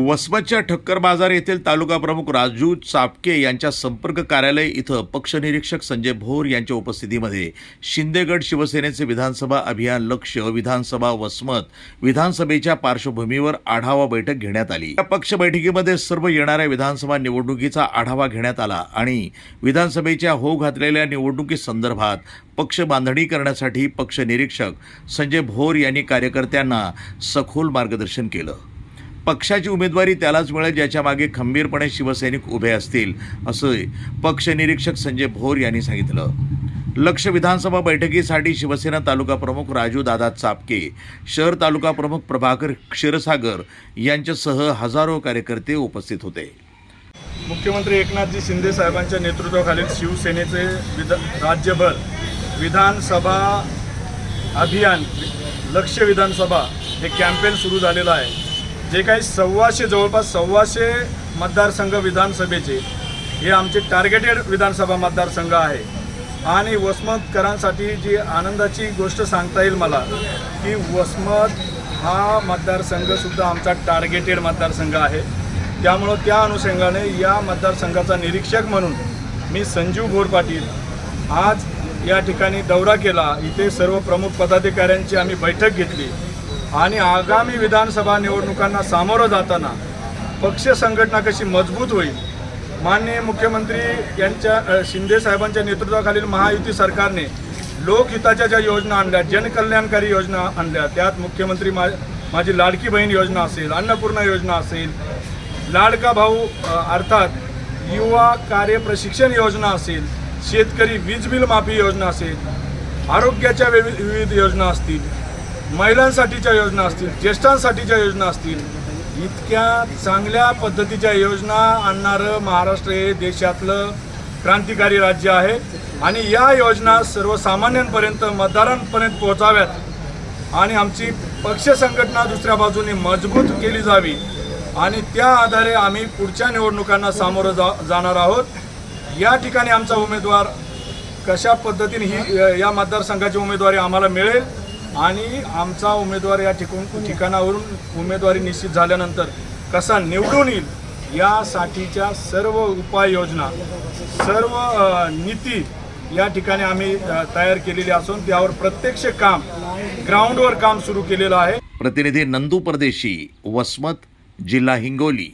वसमतच्या ठक्कर बाजार येथील तालुका प्रमुख राजू चापके यांच्या संपर्क कार्यालय इथं पक्षनिरीक्षक संजय भोर यांच्या उपस्थितीमध्ये शिंदेगड शिवसेनेचे विधानसभा अभियान लक्ष विधानसभा वसमत विधानसभेच्या पार्श्वभूमीवर आढावा बैठक घेण्यात आली. या पक्ष बैठकीमध्ये सर्व येणाऱ्या विधानसभा निवडणुकीचा आढावा घेण्यात आला आणि विधानसभेच्या हो घातलेल्या निवडणुकीसंदर्भात पक्ष बांधणी करण्यासाठी पक्ष निरीक्षक संजय भोर यांनी कार्यकर्त्यांना सखोल मार्गदर्शन केलं. पक्षाची उमेदवारी त्यालाच मिळेल ज्याच्या मागे खंबीरपणे शिवसैनिक उभे असतील असं पक्ष निरीक्षक संजय भोर यांनी सांगितलं. लक्ष विधानसभा बैठकीसाठी शिवसेना तालुका प्रमुख राजू दादा चापके शहर तालुका प्रमुख प्रभाकर क्षीरसागर यांच्यासह हजारो कार्यकर्ते उपस्थित होते. मुख्यमंत्री एकनाथजी शिंदे साहेबांच्या नेतृत्वाखालील शिवसेनेचे विध राज्यभर विधानसभा अभियान लक्ष विधानसभा हे कॅम्पेन सुरू झालेलं आहे. जे काही सव्वाशे जवळपास सव्वाशे मतदारसंघ विधानसभेचे हे आमचे टार्गेटेड विधानसभा मतदारसंघ आहे. आणि वसमतकरांसाठी जी आनंदाची गोष्ट सांगता येईल मला की वसमत हा मतदारसंघसुद्धा आमचा टार्गेटेड मतदारसंघ आहे. त्यामुळं त्या अनुषंगाने या मतदारसंघाचा निरीक्षक म्हणून मी संजीव भोर पाटील आज या ठिकाणी दौरा केला. इथे सर्व प्रमुख पदाधिकाऱ्यांची आम्ही बैठक घेतली. आणि आगामी विधानसभा निवडणुकांना सामोरं जाताना पक्ष संघटना कशी मजबूत होईल? माननीय मुख्यमंत्री यांच्या शिंदे साहेबांच्या नेतृत्वाखालील महायुती सरकारने लोकहिताच्या ज्या योजना आणल्या जनकल्याणकारी योजना आणल्या त्यात मुख्यमंत्री मा माझी लाडकी बहीण योजना असेल अन्नपूर्णा योजना असेल लाडका भाऊ अर्थात युवा कार्य प्रशिक्षण योजना असेल शेतकरी वीज बिल माफी योजना असेल आरोग्याच्या विविध योजना असतील महिलांसाठीच्या योजना असतील ज्येष्ठांसाठीच्या योजना असतील इतक्या चांगल्या पद्धतीच्या योजना आणणारं महाराष्ट्र हे देशातलं क्रांतिकारी राज्य आहे. आणि या योजना सर्वसामान्यांपर्यंत मतदारांपर्यंत पोहोचाव्यात. आणि आमची पक्ष संघटना दुसऱ्या बाजूने मजबूत केली जावी. आणि त्या आधारे आम्ही पुढच्या निवडणुकांना सामोरं जा जाणार आहोत. या ठिकाणी आमचा उमेदवार कशा पद्धतीने ही या मतदारसंघाची उमेदवारी आम्हाला मिळेल आणि आमचा उमेदवार या ठिकाण ठिकाणावरून उमेदवारी निश्चित झाल्यानंतर कसा निवडून येईल यासाठीच्या सर्व उपाययोजना सर्व नीती या ठिकाणी आम्ही तयार केलेली असून त्यावर प्रत्यक्ष काम ग्राउंडवर काम सुरू केलेलं आहे. प्रतिनिधी नंदू परदेशी वसमत जिल्हा हिंगोली.